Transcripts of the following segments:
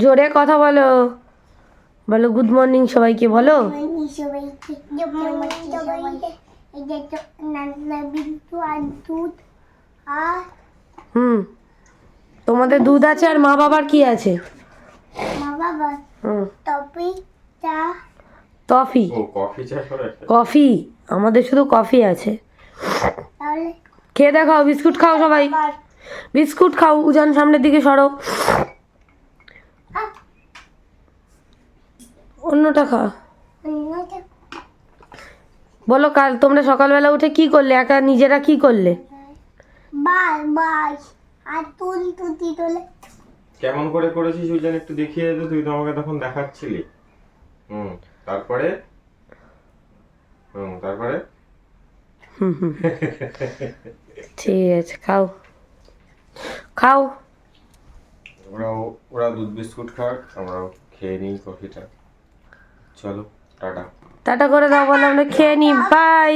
জোরে কথা বলো। বলো গুড মর্নিং সবাইকে বলো। হুম তোমাদের দুধ আছে আর মা বাবার কি আছে? মা বাবা টপি চা টফি কফি কফি আমাদের শুধু কফি আছে। তাহলে খেয়ে দেখাও বিস্কুট খাও সবাই। বিস্কুট খাও উজান সামনের দিকে সরো। অন্যটা খা। অন্যটা বলো কাল তোমরা সকালবেলা উঠে কি করলে? একা নিজেরা কি করলে? বাই বাই আর তুল তুতি তোলে। কেমন করে করেছিস ওই একটু দেখিয়ে দে তুই তো আমাকে তখন দেখাচ্ছিলি। হুম তারপরে? হুম তারপরে? হুম হুম। ঠিক আছে খাও। খাও। ওরাও ওরা দুধ বিস্কুট খাক আমরাও খেয়ে নিই কফিটা। চলো টাটা। টাটা করে দাও বলো আমরা খেয়ে নি বাই।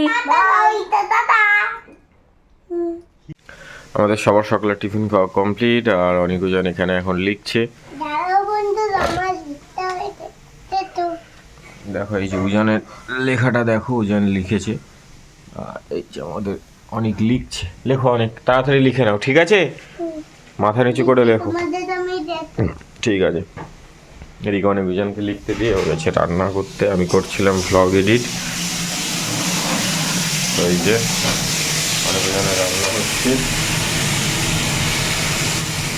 আমাদের সবার সকালের টিফিন খাওয়া কমপ্লিট আর অনেকজন এখানে এখন লিখছে। দেখো এই যে উজানের লেখাটা দেখো উজান লিখেছে। আর এই যে আমাদের অনেক লিখছে। লেখো অনেক তাড়াতাড়ি লিখে নাও ঠিক আছে? মাথা নিচু করে লেখো। ঠিক আছে। এদিকে অনেক উজানকে লিখতে দিয়ে ও গেছে রান্না করতে। আমি করছিলাম ভ্লগ এডিট এই যে অনেক উজানের রান্না হচ্ছে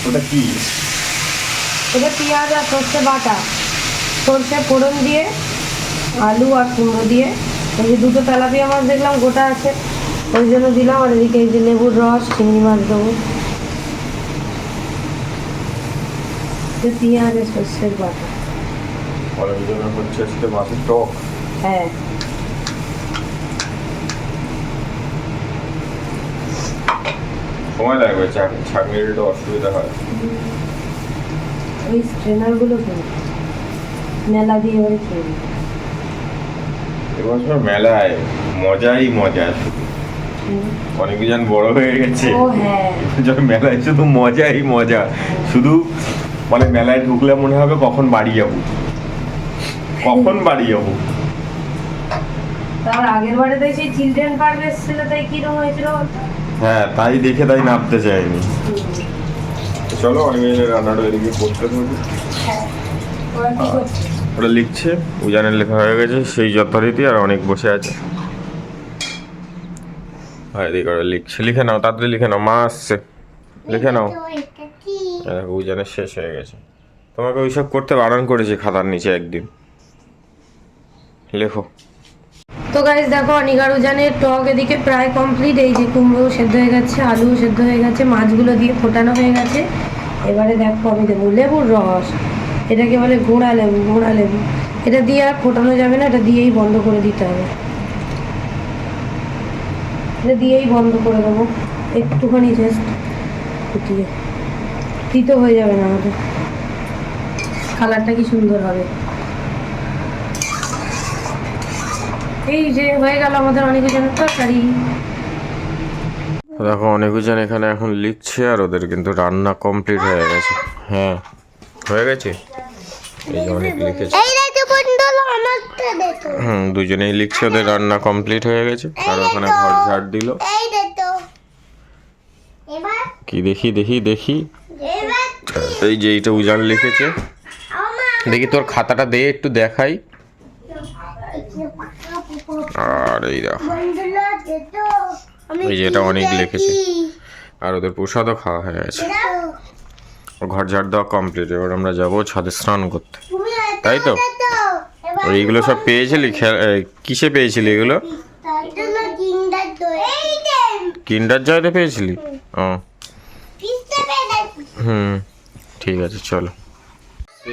ওটা কি? ওটা পেঁয়াজ আর সর্ষে বাটা। সর্ষে ফোড়ন দিয়ে আলু আর কুমড়ো দিয়ে। এই যে দুটো তেলাপিয়া মাছ দেখলাম গোটা আছে। ওই জন্য দিলাম আর এদিকে এই যে লেবুর রস চিংড়ি মাছ দেবো। পেঁয়াজ আর সর্ষের বাটা অনেক উজানের হচ্ছে আজকে মাছের টক। হ্যাঁ। সময় লাগবে ছাঁকনির একটু অসুবিধা হয়। ওই স্ট্রেনারগুলো কিনে মেলা দিয়ে এবছর মেলায় মজাই মজা। অনেক জন বড় হয়ে গেছে। হ্যাঁ। মেলায় শুধু মজাই মজা। শুধু মানে মেলায় ঢুকলে মনে হবে কখন বাড়ি যাব। কখন বাড়ি যাব। তার আগের বারে তো সেই চিলড্রেন পার্ক এসেছিল তাই কীরকম হয়েছিল? হ্যাঁ তাই দেখে তাই নামতে চাইনি। চলো অনেক রান্নাটা এদিকে করতে ওরা লিখছে উজানের লেখা হয়ে গেছে সেই যথারীতি আর অনেক বসে আছে। হয় এদিকে ওরা লিখছে। লিখে নাও তাড়াতাড়ি লিখে নাও মা আসছে। লিখে নাও। দেখো উজানের শেষ হয়ে গেছে। তোমাকে ওইসব করতে বারণ করেছি খাতার নিচে একদিন। লেখো। তো গাইজ দেখো অনিগার উজানের টক এদিকে প্রায় কমপ্লিট এই যে কুমড়ো সেদ্ধ হয়ে গেছে আলু সেদ্ধ হয়ে গেছে মাছগুলো দিয়ে ফোটানো হয়ে গেছে। এবারে দেখো আমি দেবো লেবুর রস। এটাকে বলে গোড়া লেবু গোড়া লেবু। এটা দিয়ে আর ফোটানো যাবে না এটা দিয়েই বন্ধ করে দিতে হবে। দিয়েই বন্ধ করে দেবো। একটুখানি জাস্ট ফুটিয়ে। তিতো হয়ে যাবে না আমাদের। কালারটা কি সুন্দর হবে। এই যে হয়ে গেল আমাদের অনেক জনের তরকারি। দেখো অনেকজন এখানে এখন লিখছে আর ওদের কিন্তু রান্না কমপ্লিট হয়ে গেছে। হ্যাঁ হয়ে গেছে? এই যে অনেক লিখেছে এই দেখো বন্ধু আমারটা দেখো হুম দুজনেই লিখছে ওদের রান্না কমপ্লিট হয়ে গেছে। আর ওখানে ঘর ঝাড় দিল। কি দেখি দেখি দেখি। এই যে এইটা উজান লিখেছে। দেখি তোর খাতাটা দে একটু দেখাই। আর এই দেখো। এই যে এটা অনেক লিখেছে। আর ওদের প্রসাদও খাওয়া হয়ে গেছে। ঘর ঝাড় দেওয়া কমপ্লিট এবার আমরা যাব ছাদে স্নান করতে। তাই তো? এইগুলো সব পেয়েছিলি? কিসে পেয়েছিলি এগুলো? কিন্ডার জয়তে পেয়েছিলি? ও। হুম, ঠিক আছে, চলো।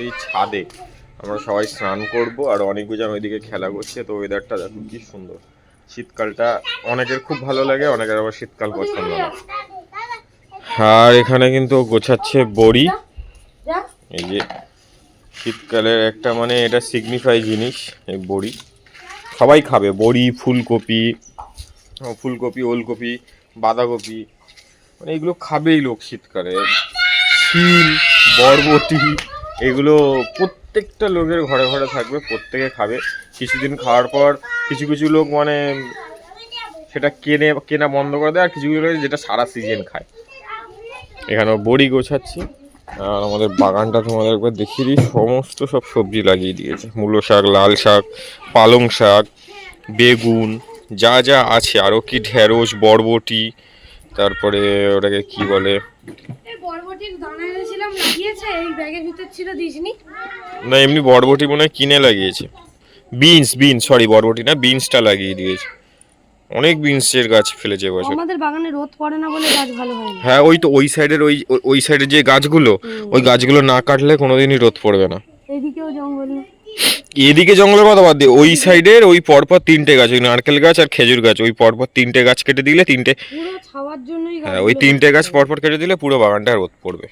এই ছাদে আমরা সবাই স্নান করব আর অনেক গুজাম ওইদিকে খেলা করছে, তো ওয়েদারটা দেখো কি সুন্দর। শীতকালটা অনেকের খুব ভালো লাগে, অনেকের আবার শীতকাল পছন্দ না। আর এখানে কিন্তু গোছাচ্ছে বড়ি। এই যে শীতকালের একটা মানে এটা সিগনিফাই জিনিস, এই বড়ি। সবাই খাবে, বড়ি, ফুলকপি ফুলকপি, ওলকপি, বাঁধাকপি মানে এগুলো খাবেই লোক শীতকালে। শিল বরবটি, এগুলো প্রত্যেকটা লোকের ঘরে ঘরে থাকবে, প্রত্যেকে খাবে। কিছুদিন খাওয়ার পর কিছু কিছু লোক মানে সেটা কেনে, কেনা বন্ধ করে দেয়, আর কিছু কিছু লোক যেটা সারা সিজন খায়। এখানে বড়ি গোছাচ্ছি। আর আমাদের বাগানটা তোমাদের একবার দেখিয়ে দিই। সমস্ত সব সবজি লাগিয়ে দিয়েছে। মূলো শাক লাল শাক পালং শাক বেগুন যা যা আছে। আরও কি ঢেঁড়স বরবটি তারপরে ওটাকে কি বলে? না এমনি বরবটি মনে হয় কিনে লাগিয়েছে। বিনস বিনস সরি বরবটি না বিনসটা লাগিয়ে দিয়েছে। অনেক বিনসের গাছ ফেলেছে এবছর আমাদের বাগানে রোদ পড়ে না বলে গাছ ভালো হয় না। হ্যাঁ ওই তো ওই সাইডের ওই ওই- সাইডের যে গাছগুলো ওই গাছগুলো না কাটলে কোনোদিনই রোদ পড়বে না। এইদিকেও জঙ্গল। এদিকে জঙ্গলের কথা বাদ দিয়ে ওই সাইডের ওই পরপর তিনটে গাছ ওই নারকেল গাছ আর খেজুর গাছ ওই পরপর তিনটে গাছ কেটে দিলে তিনটে পুরো ছাওয়ার জন্যই হ্যাঁ ওই তিনটে গাছ পরপর কেটে দিলে পুরো বাগানটা রোদ পড়বে।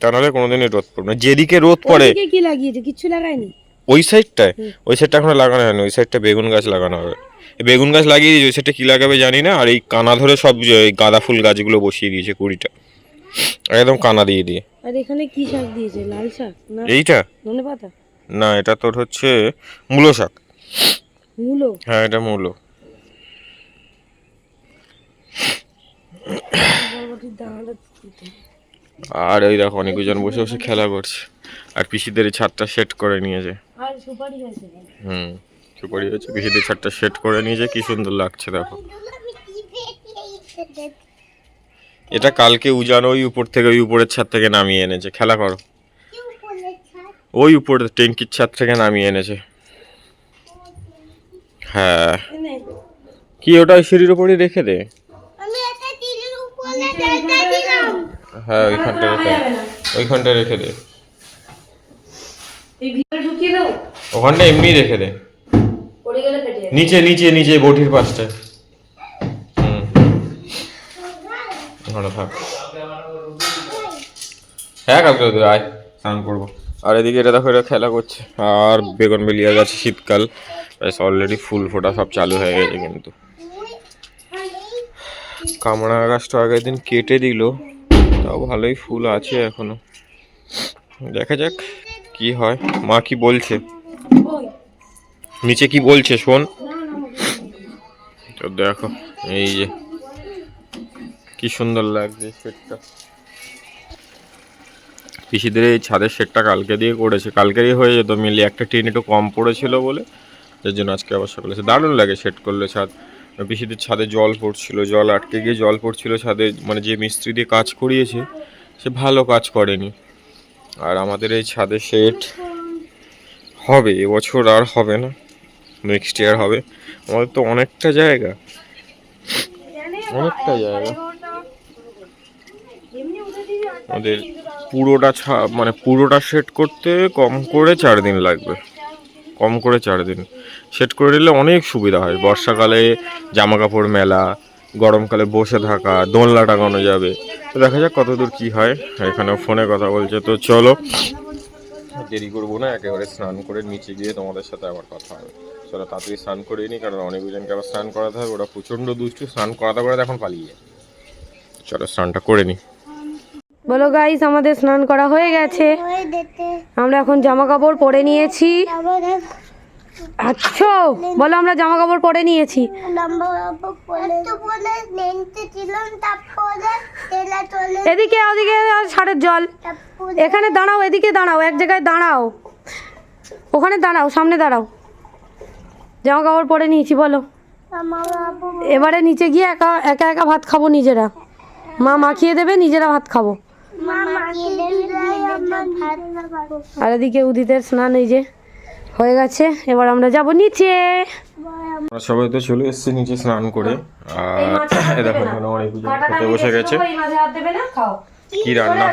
তা নাহলে কোনোদিনই রোদ পড়বে না। যেদিকে রোদ পড়ে কি লাগিয়েছে? কিছু লাগায়নি? ওই সাইডটায়? ওই সাইডটা এখনও লাগানো হয়নি ওই সাইডটা বেগুন গাছ লাগানো হবে। এই বেগুন গাছ লাগিয়ে দিয়েছে ওই সাইডটা কী লাগাবে জানি না আর এই কানা ধরে সব এই গাঁদা ফুল গাছগুলো বসিয়ে দিয়েছে কুড়িটা। একদম কানা দিয়ে দিয়ে। আর এখানে কি শাক দিয়েছে লাল শাক না এইটা? না এটা তোর হচ্ছে মূলো শাক। মূলো? হ্যাঁ এটা মূলো। আর ওই দেখো অনেকজন বসে বসে খেলা করছে। আর পিসিদের ছাদটা সেট করে নিয়েছে। আর সুপারি হয়েছে। হুম সুপারি হচ্ছে পিসিদের ছাদটা সেট করে নিয়েছে কি সুন্দর লাগছে দেখো। এটা কালকে উজান ওই উপর থেকে ওই উপরের ছাদ থেকে নামিয়ে এনেছে। খেলা করো। ওই উপর ট্যাঙ্কির ছাদ থেকে নামিয়ে এনেছে। হ্যাঁ। কি ওটা সিঁড়ির উপরই রেখে দে? হ্যাঁ ওইখানটা রেখে ওইখানটা রেখে দে এই ভিতরে ঢুকিয়ে দাও ওখানটা এমনি রেখে দে। নিচে নিচে নিচে বটির পাশটায়। হুম। ওখানে থাক। হ্যাঁ কালকে তুই আয় স্নান করব। আর এদিকে এটা দেখো এটা খেলা করছে। আর বেগুন বেলিয়া গাছে শীতকাল। ব্যাস অলরেডি ফুল ফোটা সব চালু হয়ে গেছে কিন্তু। কামড়া গাছটা আগের দিন কেটে দিল। তাও ভালোই ফুল আছে এখনও। দেখা যাক কি হয়। মা কি বলছে? নিচে কি বলছে? শোন। তো দেখো, এই যে কি সুন্দর লাগছে শেডটা পিসিদের এই ছাদের শেডটা কালকে দিয়ে করেছে। কালকেরই হয়ে যেত মিলি একটা টিন একটু কম পড়েছিল বলে যার জন্য আজকে আবার সকালে দারুণ লাগে শেড করলে ছাদ। পিসিদের ছাদে জল পড়ছিল, জল আটকে গিয়ে জল পড়ছিল ছাদে। মানে যে মিস্ত্রি দিয়ে কাজ করিয়েছে, সে ভালো কাজ করেনি। আর আমাদের এই ছাদে শেড হবে, এবছর আর হবে না। নেক্সট ইয়ার হবে। আমাদের তো অনেকটা জায়গা। অনেকটা জায়গা। আমাদের পুরোটা ছা মানে পুরোটা সেট করতে কম করে চার দিন লাগবে। কম করে চার দিন। সেট করে নিলে অনেক সুবিধা হয়। বর্ষাকালে জামা কাপড় মেলা গরমকালে বসে থাকা দোলনা টাঙানো যাবে। তো দেখা যাক কতদূর কি হয়। এখানে ফোনে কথা বলছে। তো চলো। দেরি করব না একেবারে স্নান করে নিচে গিয়ে তোমাদের সাথে আবার কথা হবে। চলো তাড়াতাড়ি স্নান করে নিই কারণ অনেক অনেকজনকে আবার স্নান করাতে হবে। ওরা প্রচণ্ড দুষ্টু, স্নান করাতে করাতে এখন পালিয়ে যায়। চলো স্নানটা করে নিই। বলো গাইস আমাদের স্নান করা হয়ে গেছে। আমরা এখন জামা কাপড় পরে নিয়েছি। আচ্ছা বলো আমরা জামা কাপড় পরে নিয়েছি। এদিকে ওদিকে সারের জল। এখানে দাঁড়াও, এদিকে দাঁড়াও, এক জায়গায় দাঁড়াও। ওখানে দাঁড়াও, সামনে দাঁড়াও। জামা কাপড় পরে নিয়েছি বলো। এবারে নিচে গিয়ে একা একা একা ভাত খাব নিজেরা। মা মাখিয়ে দেবে নিজেরা ভাত খাব। আর এদিকে উদিতের স্নান এই যে হয়ে গেছে এবার আমরা যাব নিচে। আমরা সবাই তো চলে এসেছি নিচে স্নান করে। আর দেখো এখানে অনেকজন খেতে বসে গেছে। কি রান্না?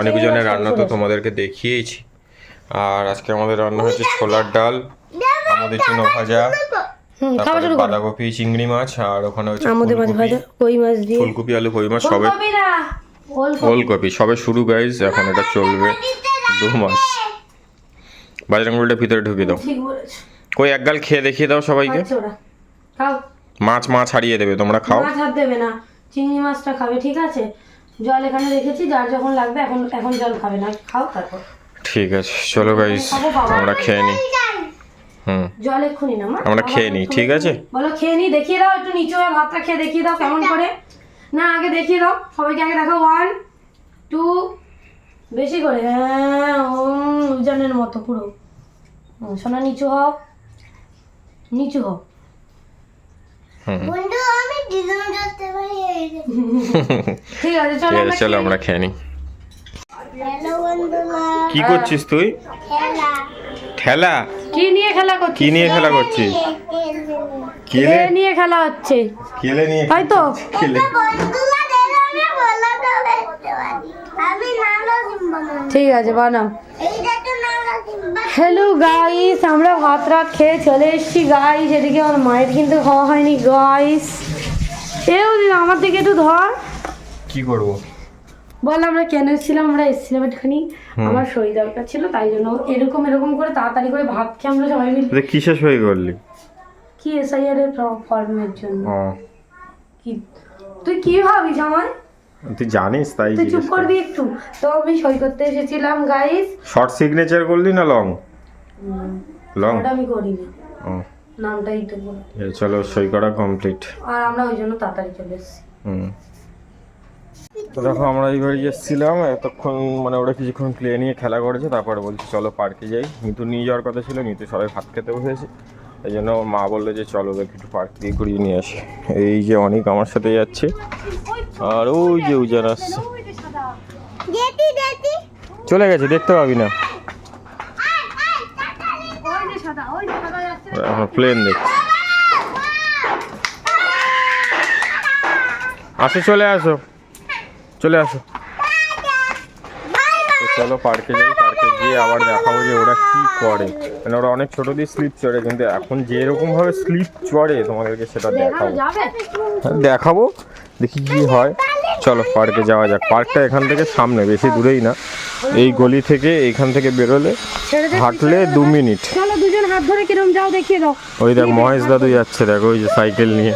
অনেকজনের রান্না তো তোমাদেরকে দেখিয়েছি আর আজকে আমাদের রান্না হয়েছে ছোলার ডাল। চুনো ভাজা। খাওয়া তারপরে শুরু করো। বাঁধাকপি চিংড়ি মাছ আর ওখানে হচ্ছে মাছ ভাজা কই মাছ দিয়ে? ফুলকপি আলু কই মাছ সবে ফুলকপি না, ফুলকপি। ফুলকপি সবে শুরু গাইজ এখন এটা চলবে দু মাস। বাজরাঙ্গুলিটা ভিতরে ঢুকিয়ে দাও। ঠিক কই এক গাল খেয়ে দেখিয়ে দাও সবাইকে। মাছ মাছ হারিয়ে দেবে তোমরা খাও। মাছ হাত দেবে না। চিংড়ি মাছটা খাবে ঠিক আছে? জল এখানে রেখেছি যার যখন লাগবে এখন এখন জল খাবে না খাও তারপর। ঠিক আছে চলো গাইস আমরা খেয়ে নিই জল এক্ষুনি না মা? আমরা খেয়ে নিই, ঠিক আছে? বলো খেয়ে নিই দেখিয়ে দাও একটু নিচু হয়ে ভাতটা খেয়ে দেখিয়ে দাও কেমন করে। না আগে দেখিয়ে দাও সবাইকে আগে দেখো ওয়ান টু বেশি করে হ্যাঁ উজানের মতো পুরো। সোনা নিচু হও। নিচু হও। বন্ধু আমি দিদুন করতে পারি ঠিক আছে চলো চলো আমরা খেয়ে নিই। কি করছিস তুই? খেলা। খেলা? কি নিয়ে খেলা করছিস? কি নিয়ে খেলা করছিস? খেলে? কেলে নিয়ে খেলা হচ্ছে? কেলে নিয়ে তাই তো সিম্বা ঠিক আছে বানাও। হ্যালো গাইস আমরা ভাত রাত খেয়ে চলে এসেছি। গাইস এদিকে আমার মায়ের কিন্তু খাওয়া হয়নি গাইস এও দিদি আমার দিকে একটু ধর। কি করব? বল আমরা কেন এসেছিলাম আমরা এসেছিলাম একটুখানি। আমার শরীর দরকার ছিল তাই জন্য এরকম এরকম করে তাড়াতাড়ি করে ভাত খেয়ে আমরা সবাই মিলে। তুই কিসে সই করলি? কি এসআইআর এর ফর্মের জন্য। কি তুই কি ভাবিস আমার তুই জানিস তাই তুই চুপ করবি একটু। তো আমি সই করতে এসেছিলাম গাইস শর্ট সিগনেচার করলি না লং লং আমি করিনি। নামটাই তো চলো সই করা কমপ্লিট আর আমরা ওই জন্য তাড়াতাড়ি চলে এসেছি। হুম। তো দেখো আমরা এই বাড়ি এসেছিলাম এতক্ষণ মানে ওরা কিছুক্ষণ প্লে নিয়ে খেলা করেছে তারপরে বলছি চলো পার্কে যাই। নিতু নিয়ে যাওয়ার কথা ছিল নিতু সবাই ভাত খেতে বসেছে এই জন্য ওর মা বলল যে চলো ওদেরকে একটু পার্ক দিয়ে ঘুরিয়ে নিয়ে আসি। এই যে অনেক আমার সাথে যাচ্ছে। আর ওই যে উজান আসছে। চলে গেছে দেখতে পাবি না। এখন প্লেন দেখছি। আসো চলে আসো। চলে আসো। তো চলো পার্কে যাই পার্কে গিয়ে আবার দেখাবো যে ওরা কি করে। মানে ওরা অনেক ছোট দিয়ে স্লিপ চড়ে কিন্তু এখন যেরকম ভাবে স্লিপ চড়ে তোমাদেরকে সেটা দেখাবো। হ্যাঁ, দেখাবো দেখি কি হয়। চলো পার্কে যাওয়া যাক। পার্কটা এখান থেকে সামনে বেশি দূরেই না। এই গলি থেকে এইখান থেকে বেরোলে হাঁটলে দু মিনিট। চলো দুজন হাত ধরে কিরম যাও দেখিয়ে দাও। ওই দেখ মহেশ দাদু যাচ্ছে দেখো ওই যে সাইকেল নিয়ে।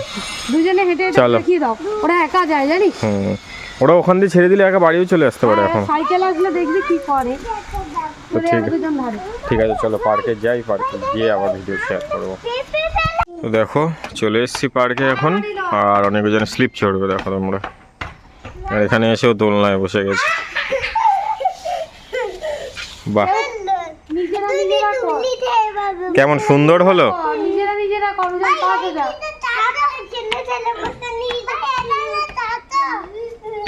দুজনে হেঁটে হেঁটে চলো। দেখিয়ে দাও। ওরা একা যায় জানিস? হুম। ওরা ওখান দিয়ে ছেড়ে দিলে একা বাড়িও চলে আসতে পারে এখন। সাইকেল আসলে দেখবি কি করে? তো ঠিক আছে। ঠিক আছে চলো পার্কে যাই পার্কে গিয়ে আবার ভিডিও শেয়ার করব। তো দেখো চলে এসেছি পার্কে এখন আর অনেকজন স্লিপ চড়বে দেখো তোমরা। আর এখানে এসেও দোলনায় বসে গেছে। বাহ। কেমন সুন্দর হলো? নিজেরা নিজেরা কর যা পাঁচ হাজার টাটা ছেলে ছেলে বসে নিতে এলো না টাটা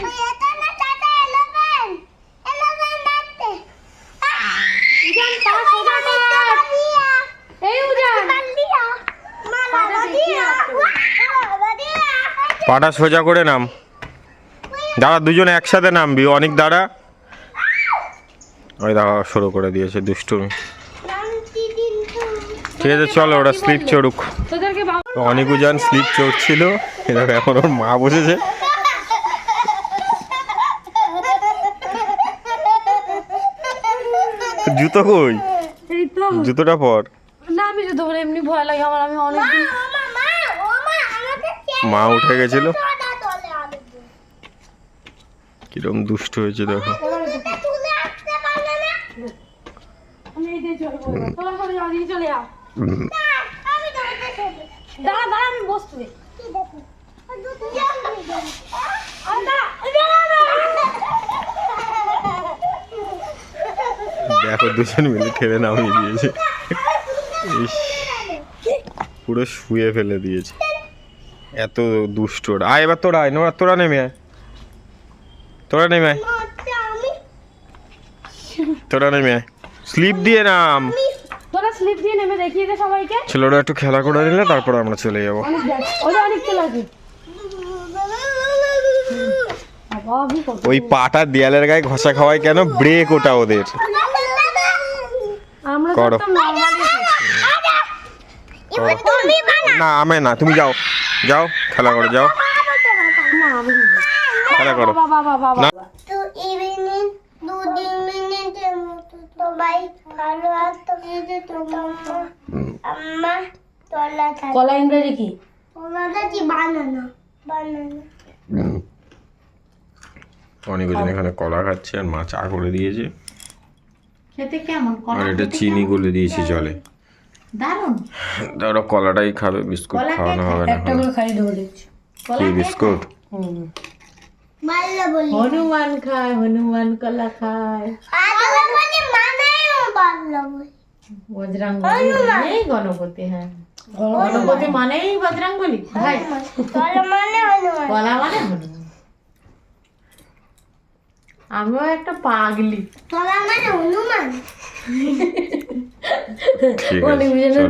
ওই এটা না টাটা এলেভেন এলেভেন নাচতে উজান পা সোজা কর এই উজান বান্দিয়া মালা পাটা সোজা করে নাম। দাঁড়া দুজনে একসাথে নামবি। অনেক দাঁড়া। ওই দাঁড়া শুরু করে দিয়েছে দুষ্টুমি। ঠিক আছে চলো ওরা স্লিপ চড়ুক। অনেক উজান স্লিপ চড়ছিল। এরকম এখন ওর মা বসেছে। জুতো কই? জুতোটা পর। আমি যদি বলে এমনি ভয় লাগে আমার আমি অনেক দিন মা মা ও মা মা উঠে গেছিল? কিরম দুষ্ট হয়েছে দেখো। দেখো? দুজন মিলে ঠেলে নামিয়ে দিয়েছে। পুরো শুয়ে ফেলে দিয়েছে। এত দুষ্ট ওরা। আয় এবার তোরা আয় নোরা তোরা নেমে আয়। তোরা নেমে আয়। তোরা নেমে আয়। স্লিপ দিয়ে নাম। তোরা স্লিপ দিয়ে নেমে দেখিয়ে দে সবাইকে। ছেলেরা একটু খেলা করে নিলে তারপর আমরা চলে যাব। অনেক ওই পাটা দেয়ালের গায়ে ঘষা খাওয়ায় কেন? ব্রেক ওটা ওদের। আমরা করো। না আমি না তুমি যাও। যাও খেলা করো যাও। না খেলা করো। না। কলা ইংরেজি কি? অনেক এখানে কলা খাচ্ছে আর মা চা করে দিয়েছে। খেতে কেমন? আর এটা চিনি? গুলে দিয়েছি জলে। দারুণ। ওরা কলাটাই খাবে বিস্কুট কলা খাওয়ানো হবে না একটা করে খাই দেবো দেখছি। কলা কি বিস্কুট? হুম। হনুমান খায় হনুমান কলা খায়। আর মানে মানায়ও বাল্লা বলি। বজরাং বলি মানেই গণপতি হ্যাঁ। গণপতি মানেই বজরাং ভাই। তাহলে মানে হনুমান। কলা মানে হনুমান। আমিও একটা পাগলি। তোলা মানে হনুমান।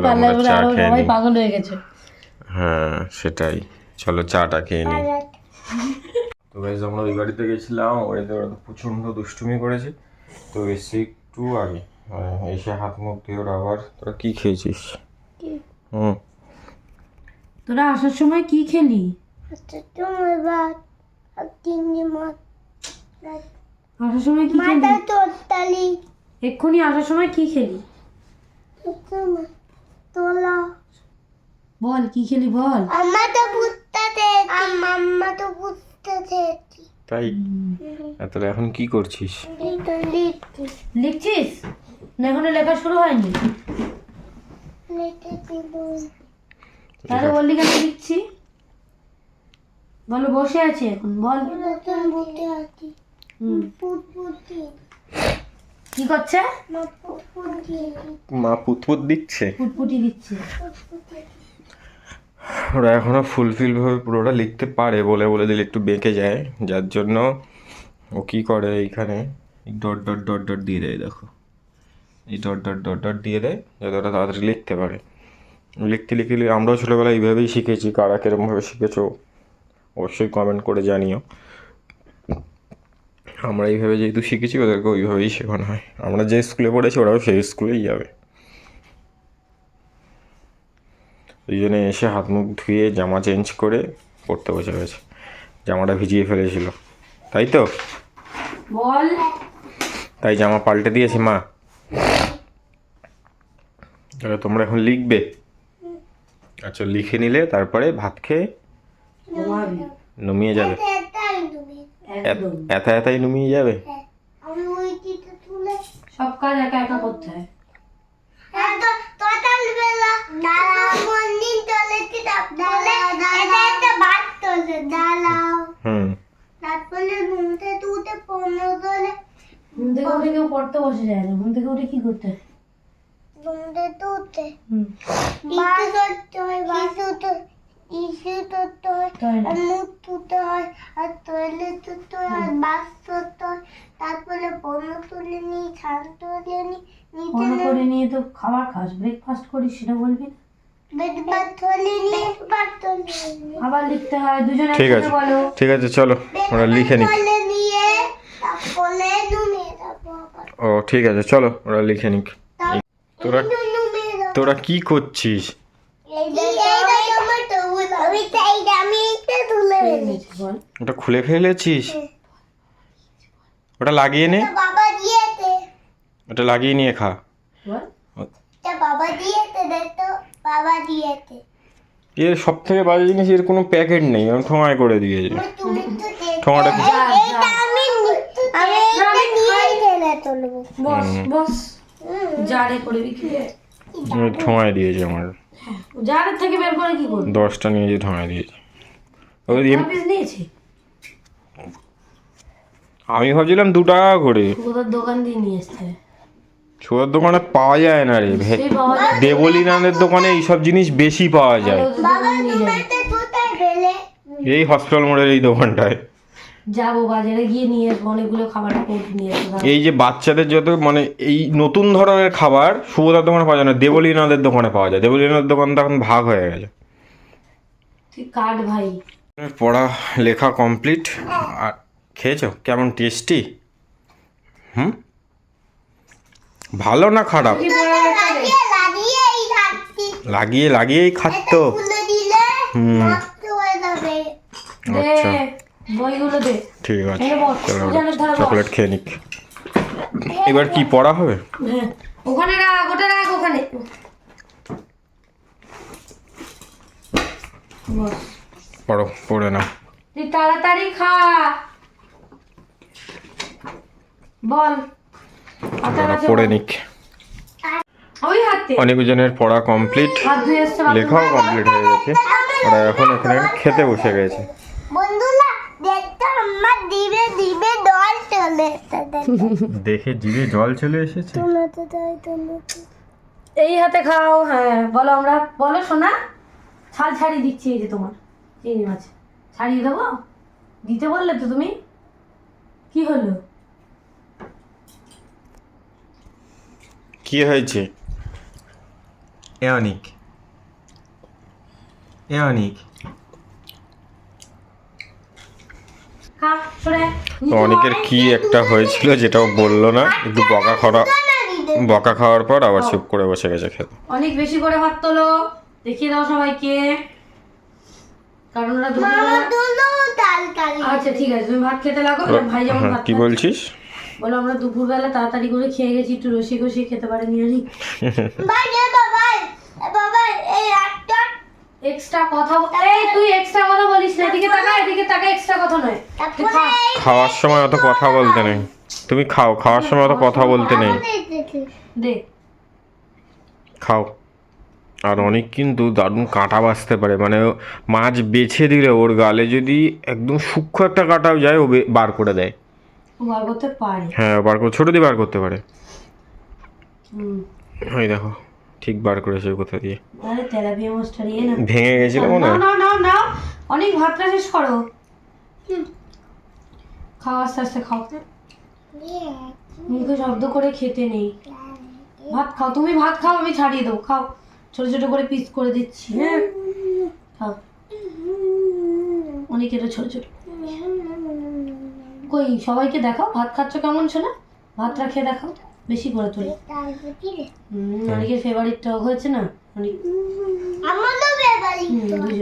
পাল্লায় আরও সবাই পাগল হয়ে গেছে। হ্যাঁ সেটাই। চলো চাটা খেয়ে নিই তো গাইজ আমরা ওই বাড়িতে গেছিলাম ওইতে ওরা প্রচণ্ড দুষ্টুমি করেছে। তো এসে একটু আগে এসে হাত মুখ দিয়ে ওরা আবার তোরা কি খেয়েছিস? হুম। তোরা আসার সময় কি খেলি? আচ্ছা আসার সময় কি খেলি? এক্ষুনি আসার সময় কি খেলি? তোলা। বল কি খেলি বল? আম্মা তো বুঝতে আম্মা তো বুঝতে তাই? তোরা এখন কি করছিস? লিখছিস? না এখনও লেখা শুরু হয়নি? তাহলে বললি কেন লিখছি। বলো বসে আছে এখন বল। নতুন বুঝতে আছি। হুম। কি করছে? মা পুত পুতপুত দিচ্ছে। ফুটফুটি দিচ্ছে। ওরা এখনও ফুলফিল ভাবে পুরোটা লিখতে পারে বলে বলে দিলে একটু বেঁকে যায়। যার জন্য ও কি করে এইখানে? ডট ডট ডট ডট দিয়ে দেয় দেখো। এই ডট ডট ডট ডট দিয়ে দেয় যাতে ওরা তাড়াতাড়ি লিখতে পারে। লিখতে লিখতে লিখতে আমরাও ছোটোবেলায় এইভাবেই শিখেছি কারা কিরমভাবে শিখেছো অবশ্যই কমেন্ট করে জানিও। আমরা এইভাবে যেহেতু শিখেছি ওদেরকে ওইভাবেই শেখানো হয়। আমরা যে স্কুলে পড়েছি ওরাও সেই স্কুলেই যাবে। ওই জন্য এসে হাত মুখ ধুয়ে জামা চেঞ্জ করে পড়তে বসে গেছে জামাটা ভিজিয়ে ফেলেছিল। তাই তো? বল। তাই জামা পাল্টে দিয়েছে মা? তাহলে তোমরা এখন লিখবে। আচ্ছা লিখে নিলে তারপরে ভাত খেয়ে নুমিয়ে যাবে। এটাই একাই নুমিয়ে যাবে? আমি ওই চিঠি তুলে সব কাজ একা একা করতে হয় হ্যাঁ তো তোতাল বেলা দাঁড়াও মন্দির চলেছি তারপরে এটা একটা বাদ চলে দাঁড়াও হুম তারপরে ঘুমতে তুতে পনেরো তোলে ঘুম থেকে উঠে কেউ পড়তে বসে যায় না ঘুম থেকে উঠে কি করতে হয় ঘুমতে তুতে হুম ইস্যু করতে হয় ইস্যু তো ইস্যু করতে হয় তাই না আর মুখ তুতে হয় আর তৈলে তুতে হয় আর বাস করতে হয় তারপরে পনেরো তুলে নিই ছান তুলে নিই নিচে মনে করে নিয়ে তো খাবার খাস করিস সেটা বলবি? আবার লিখতে হয় দুজনে ঠিক আছে। বলো। ঠিক আছে চলো ওরা লিখে নিক ও ঠিক আছে চলো ওরা লিখে নিক। তোরা তোরা কি করছিস? ওটা খুলে ফেলেছিস? ওটা লাগিয়ে নে। ওটা লাগিয়ে নিয়ে খা। বাবা দিয়েছে দেখতো বাবা দিয়েছে। এর সব থেকে বাজে জিনিস এর কোনো প্যাকেট নেই আমি ঠোঙায় করে দিয়েছে। ঠোঙাটা কি আমি আমি নিয়েই ফেলে তুলবো। বস বস। জারে করে বিক্রি ঠোঙায় দিয়েছে আমার। জারের থেকে বের করে কি করবি? দশটা নিয়ে যে ঠোঙায় দিয়েছে। ওই নিয়েছি? আমি ভাবছিলাম দু টাকা করে। কোথার দোকান দিয়ে নিয়ে এসছে। ছোয়ার দোকানে পাওয়া যায় না রে যায় দেবলীনাথের দোকানে এইসব জিনিস বেশি পাওয়া যায়। এই হসপিটাল মোড়ের এই দোকানটায়। যাব বাজারে গিয়ে নিয়ে আসব অনেকগুলো খাবার নিয়ে আসব এই যে বাচ্চাদের যত মানে এই নতুন ধরনের খাবার সুভদার দোকানে পাওয়া যায় না দেবলীনাথের দোকানে পাওয়া যায়। দেবলীনাথের দোকান তো এখন ভাগ হয়ে গেছে। তুই কাট ভাই। পড়া লেখা কমপ্লিট আর খেয়েছো? কেমন টেস্টি হুম? ভালো না খারাপ? লাগিয়ে লাগিয়েই খাচ্ছ। হুম। আচ্ছা। ঠিক আছে। চকলেট খেয়ে নিক। এবার কি পড়া হবে? হ্যাঁ ওখানে রাখ ওটা রাখ ওখানে। পড়ো পড়ে নাও। তুই তাড়াতাড়ি খা। বল। পড়ে নিক। ওই হাতে। অনেকজনের পড়া কমপ্লিট। লেখাও কমপ্লিট হয়ে গেছে। ওরা এখন এখানে খেতে বসে গেছে। দেখে জিভে জল চলে এসেছে? এই হাতে খাও হ্যাঁ বলো আমরা বলো সোনা ছাল ছাড়িয়ে দিচ্ছি এই যে তোমার চিংড়ি মাছ। ছাড়িয়ে দেবো? দিতে বললে তো তুমি? কি হলো? কি হয়েছে? এ অনিক। এ অনিক। খা সরে। তো অনেকের কি একটা হয়েছিল যেটাও বলল না একটু বকা খাওয়া বকা খাওয়ার পর আবার চুপ করে বসে গেছে খেতে। অনেক বেশি করে ভাত তোলো দেখিয়ে দাও সবাইকে। কারণ ওরা আচ্ছা ঠিক আছে তুমি ভাত খেতে লাগো ভাই যেমন হ্যাঁ কি বলছিস? বলো আমরা দুপুরবেলা তাড়াতাড়ি করে খেয়ে গেছি একটু রসি কষিয়ে খেতে পারিনি আমি ভাই এ বাবা এ বাবা এই একটা। এক্সট্রা কথা এই তুই এক্সট্রা কথা বলিস না এদিকে তাকা এদিকে তাকা এক্সট্রা কথা নয়। তুই তারপরে খা। এই খাওয়ার সময় অত কথা বলতে নেই। তুমি খাও খাওয়ার সময় অত কথা বলতে নেই। দে। খাও। আর অনেক কিন্তু দারুণ কাঁটা বাঁচতে পারে মানে মাছ বেছে দিলে ওর গালে যদি একদম সূক্ষ্ম একটা কাঁটাও যায় ও বে- বার করে দেয়। বার করতে পারে। হ্যাঁ বার করে ছোটো দিয়ে বার করতে পারে। হুম। ওই দেখো ঠিক বার করেছে কোথা দিয়ে। আরে তেলাপিয়া মাছটা নিয়ে না ভেঙে গেছিল মনে হয় নাও নাও নাও। অনেক ভাতটা শেষ করো। খাও আস্তে আস্তে খাও। মুখে শব্দ করে খেতে নেই। ভাত খাও তুমি ভাত খাও আমি ছাড়িয়ে দেবো। খাও ছোট ছোট করে পিস করে দিচ্ছি হ্যাঁ? খাও। অনেক এটা ছোট ছোট। কই সবাইকে দেখাও ভাত খাচ্ছ কেমন শোনা? ভাতটা খেয়ে দেখাও বেশি করে তুলি। অনেকের ফেভারিট টক হয়েছে না।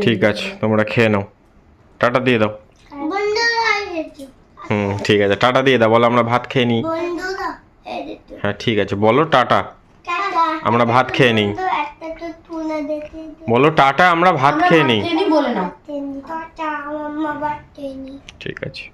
ঠিক আছে তোমরা খেয়ে নাও। টাটা দিয়ে দাও। হুম ঠিক আছে টাটা দিয়ে দাও বলো আমরা ভাত খেয়ে নিই। হ্যাঁ ঠিক আছে বলো টাটা। আমরা ভাত খেয়ে নিই। তো একটা তো তুলে দেখে বলো টাটা আমরা ভাত খেয়ে নিই। ঠিক আছে।